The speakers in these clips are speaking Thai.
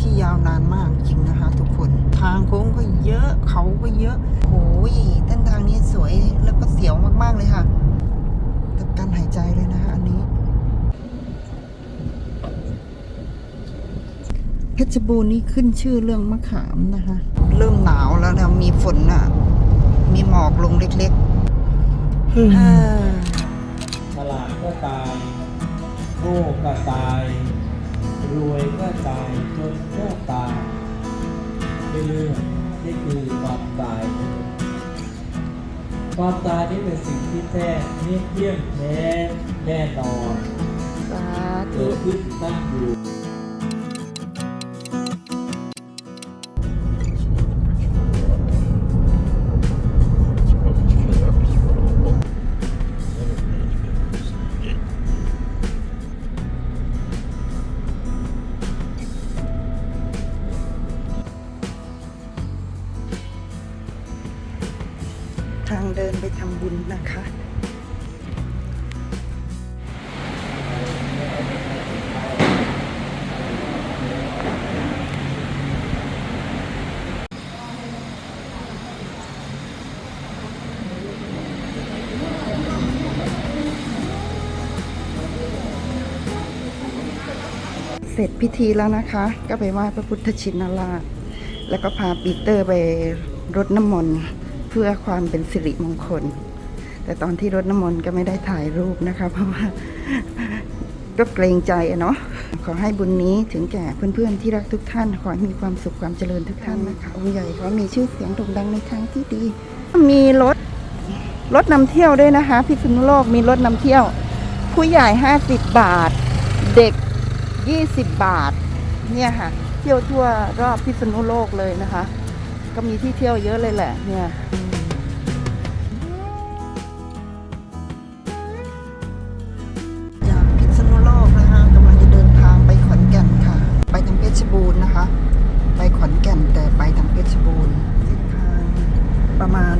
ที่ยาวนานมากจริงนะคะ ทุกคนทางโค้งก็เยอะเขาก็เยอะโอ้ยเส้นทางนี้สวยแล้วก็เสียวมากๆเลยค่ะกับการหายใจเลยนะคะอันนี้เพชรบูรณ์นี่ขึ้นชื่อเรื่องมะขามนะคะ เริ่มหนาวแล้วนะมีฝนอะ มีหมอกลงเล็กๆฮ่าฉลาดก็ตายโง่ก็ตาย รวยก็ตาย เลือกนี่คือความตาย ความตายนี่เป็นสิ่งที่แท้นี่เที่ยงแท้แน่นอน สาธุ เกิดขึ้นตั้งอยู่ ทางเดินไปทำบุญนะคะ เสร็จพิธีแล้วนะคะ ก็ไปไหว้พระพุทธชินราช แล้วก็พาปีเตอร์ไปรดน้ำมนต์ เพื่อความเป็นสิริมงคล แต่ตอนที่รดน้ำมนต์ก็ไม่ได้ถ่ายรูปนะคะ เพราะว่าก็เกรงใจเนาะขอให้บุญนี้ถึงแก่เพื่อนๆที่รักทุกท่าน ขอให้มีความสุขความเจริญทุกท่านนะคะองค์ใหญ่ขอมีชื่อเสียงโด่งดังในทางที่ดี มีรถรถนำเที่ยวด้วยนะคะพิษณุโลกมีรถนำเที่ยว ผู้ใหญ่ 50 บาท เด็ก 20 บาท เนี่ยค่ะ เที่ยวทั่วรอบพิษณุโลกเลยนะคะ ก็มีที่เที่ยวเยอะเลยแหละเนี่ยจากพิษณุโลกนะคะกำลังจะเดินทางไปขอนแก่นค่ะ ไปทางเพชรบูรณ์นะคะ ไปขอนแก่นแต่ไปทางเพชรบูรณ์เส้นทางประมาณ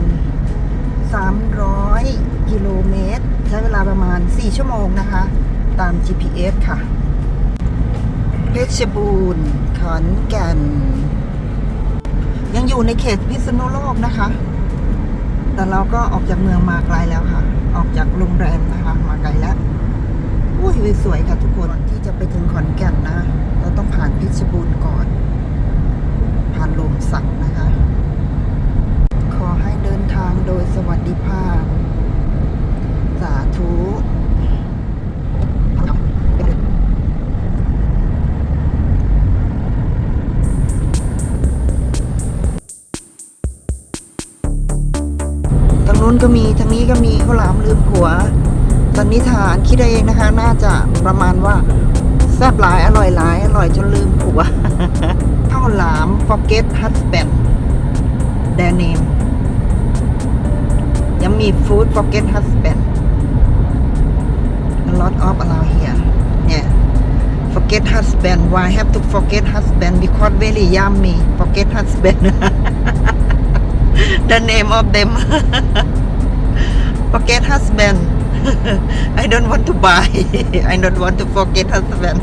300 กิโลเมตร ใช้เวลาประมาณ 4 ชั่วโมงนะคะ ตาม GPS ค่ะ เพชรบูรณ์ขอนแก่น อยู่ในเขตพิษณุโลกนะคะ แต่เราก็ออกจากเมืองมาไกลแล้วค่ะ ออกจากโรงแรมนะคะ มาไกลแล้วอุ้ยสวยค่ะทุกคนที่จะไปถึงขอนแก่นนะ เราต้องผ่านเพชรบูรณ์ก่อน ผ่านลมสักนะคะ ขอให้เดินทางโดยสวัสดิภาพ สาธุ นู้นก็มีทางนี้ก็มีข้าวหลามลืมผัวสันนิษฐานคิดเองนะคะ น่าจะประมาณว่าแซ่บหลายอร่อยหลาย อร่อยจนลืมผัวข้าวหลาม forget husband their name ยังมี food forget husband a lot of around here เนี่ย forget husband why have to forget husband because very yummy forget husband the name of them forget husband I don't want to buy I don't want to forget husband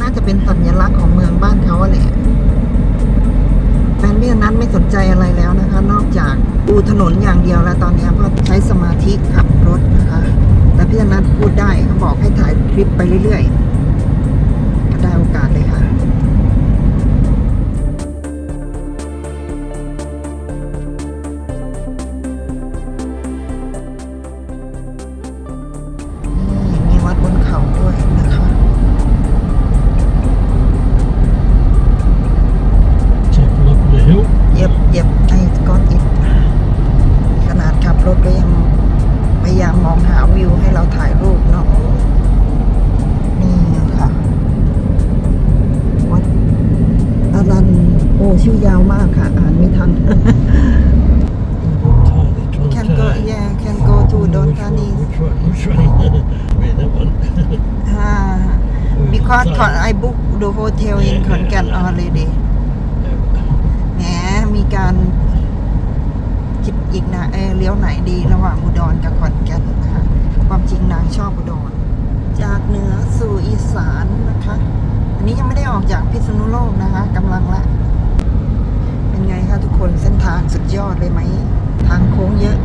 น่าจะเป็นสัญลักษณ์ของเมืองบ้านเขาแหละแฟนพี่นั้นไม่สนใจอะไรแล้วนะคะ นอกจากดูถนนอย่างเดียวแล้วตอนนี้เพราะใช้สมาธิขับรถนะคะ แต่พี่นัทพูดได้เขาบอกให้ถ่ายคลิปไปเรื่อยๆ because I book the hotel in ขอนแก่น already แหมมีการคิดอีกนะเออเลี้ยวไหนดีระหว่างอุดรกับขอนแก่นนะคะความจริงนางชอบอุดร จากเหนือสู่อีสานนะคะ อันนี้ยังไม่ได้ออกจากพิษณุโลกนะคะกำลังละเป็นไงคะทุกคนเส้นทางสุดยอดเลยไหม ทางโค้งเยอะ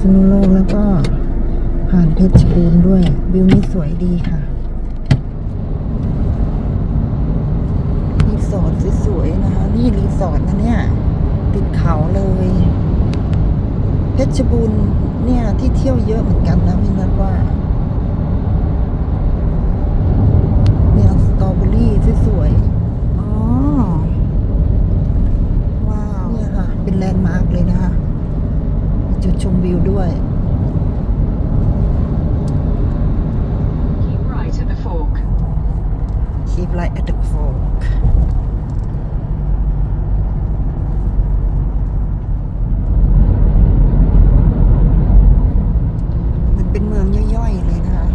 ษณุโลกแล้วก็ผ่านเพชรบูรณ์ด้วย วิวนี้สวยดีค่ะรีสอร์ทสวยๆนะคะ นี่รีสอร์ทนะเนี่ย ติดเขาเลย เพชรบูรณ์เนี่ยที่เที่ยวเยอะเหมือนกันนะพี่นัทว่าเนี่ยสตรอเบอรี่สวยๆอ๋อว้าวเนี่ยค่ะ เป็นแลนด์มาร์กเลยนะคะมี จุดชมวิวด้วย Keep right at the fork. Keep light at the fork มันเป็นเมืองย่อยๆเลยนะคะ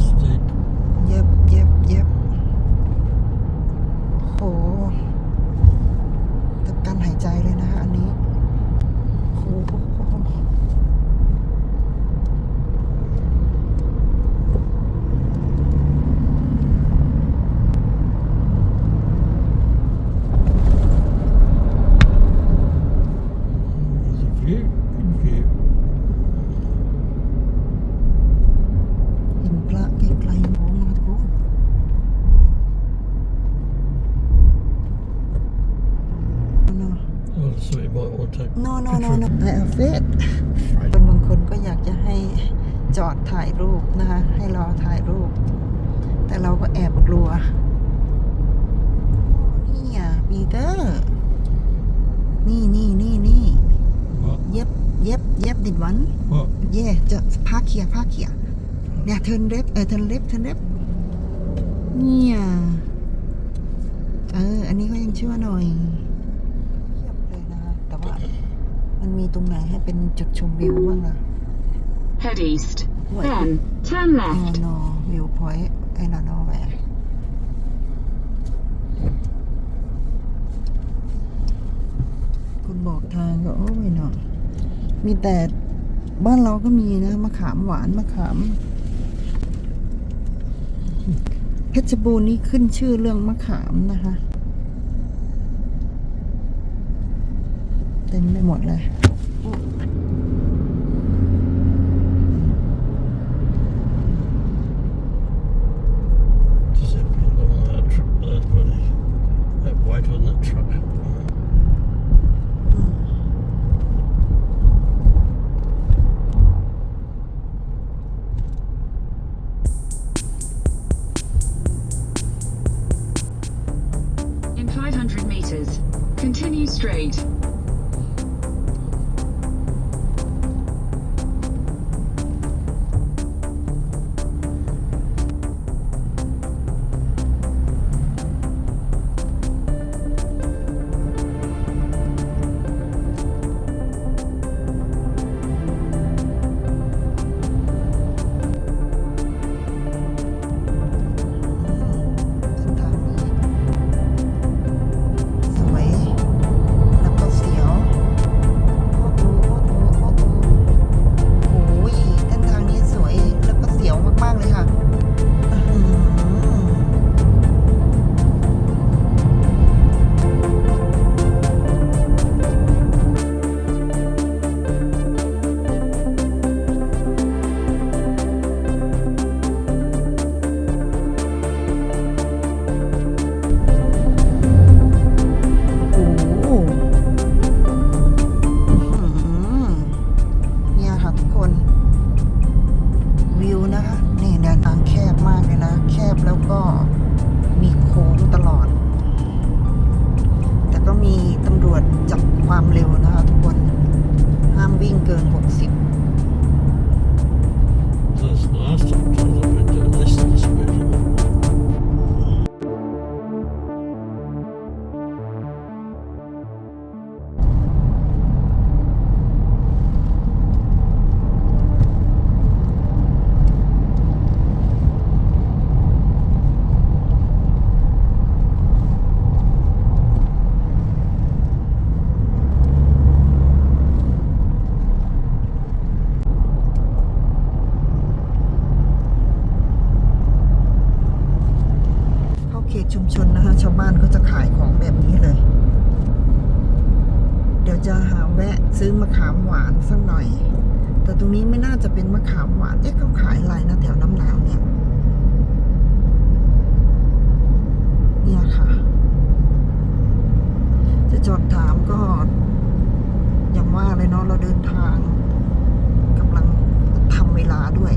Steep. เย็บเย็บเย็บโหตับการหายใจเลยนะคะอันนี้โห There's a view. Good view. เห็นพระไกลๆโอ้มาทุกคนโน Oh, so you might want to take โนโน a โน picture โน of แต่เฟส Right. คนบางคนก็อยากจะให้จอดถ่ายรูปนะคะ ให้รอถ่ายรูป แต่เราก็แอบกลัวนี่อะปีเตอร์นี่นี่นี่นี่ What? เย็บเย็บเย็บดิดวัน What? เย่จะพาเขียพาเขียเนี่ยเทิร์นเล็บเออเทิร์นเล็บเทิร์นเล็บเนี่ยเออ อันนี้ก็ยังชั่วหน่อยเทียบเลยนะคะแต่ว่ามันมีตรงไหนให้เป็นจุดชมวิวบ้างล่ะ Head east. What? Then turn อ๋อ left. no วิวพอยต์ไอ้นอนอแวร์คุณบอกทางก็โอ้ยเนาะมีแต่บ้านเราก็มีนะมะขามหวานมะขามเพชรบูรณ์นี่ขึ้นชื่อเรื่องมะขามนะคะเต็มไปหมดเลย จอดถามก็อย่างว่าเลยเนาะเราเดินทางกำลังทำเวลาด้วย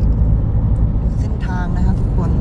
เส้นทางนะคะทุกคน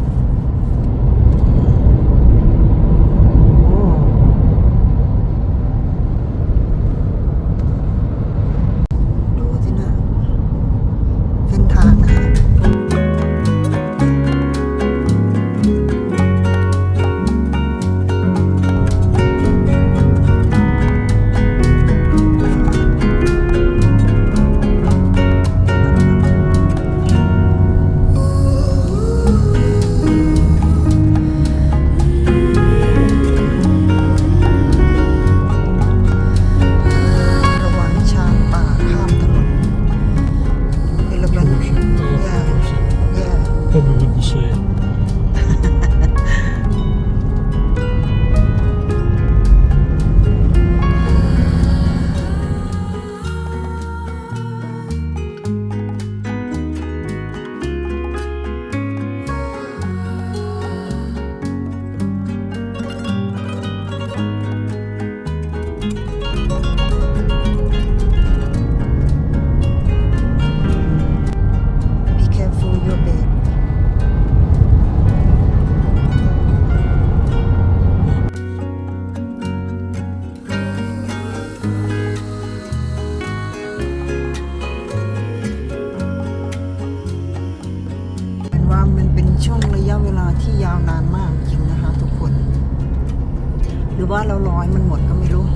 รือว่าเราลอยมันหมดก็ไม่รู้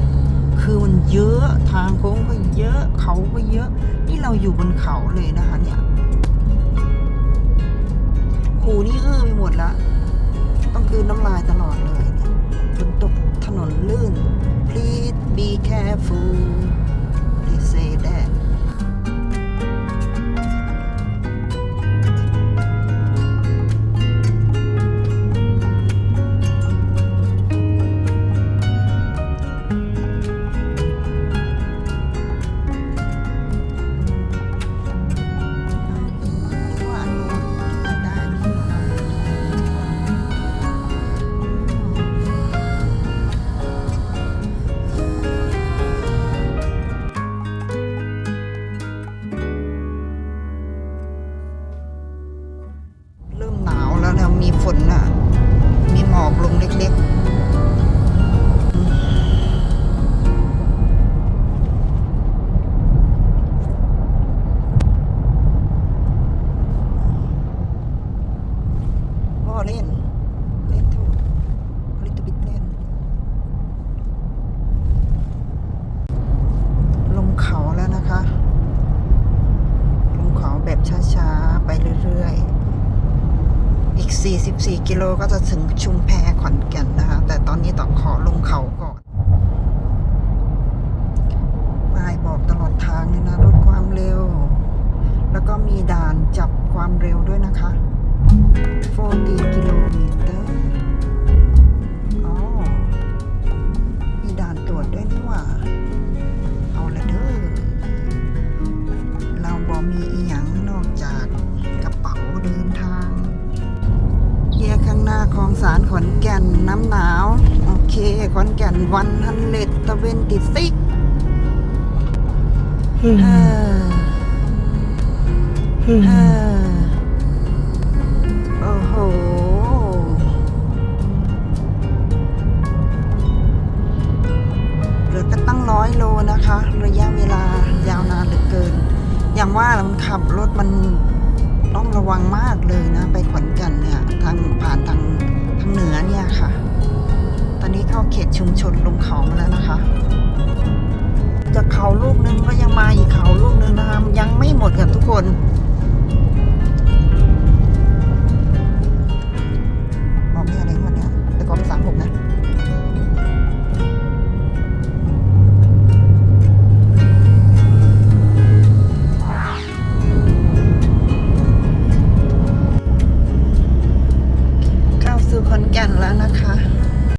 คือมันเยอะทางโค้งก็เยอะเขาก็เยอะ นี่เราอยู่บนเขาเลยนะคะ เนี่ยหูนี่อื้อไปหมดละต้องคืนน้ำลายตลอดเลยเนี่ยฝนตกถนนลื่น please be careful แล้วนะมีฝนน่ะ มีหมอกลงเล็กๆ 44 กิโลก็จะถึงชุมแพขอนแก่นนะคะ แต่ตอนนี้ต้องขอลงเขาก่อนป้ายบอกตลอดทางเลยนะลดความเร็ว แล้วก็มีด่านจับความเร็วด้วยนะคะ 40 กิโลเมตรอ๋อ มีด่านตรวจด้วยนี่หว่าเอา นาคลองสารขอนแก่นน้ำหนาว โอเค ขอนแก่นวันฮันเลดตะเวนติดซิกเฮ้อเฮ้อโอ้โหเหลือก็ตั้งร้อยโลนะคะ ระยะเวลายาวนานเหลือเกิน อย่างว่ามันขับรถมันต้องระวังมากเลยนะ ไปขอนแก่นเนี่ย ทางผ่านทางทางเหนือเนี่ยค่ะ ตอนนี้เข้าเขตชุมชนลงเขามาแล้วนะคะ จะเขาลูกนึงก็ยังมาอีกเขาลูกนึงนะคะยังไม่หมดกันทุกคน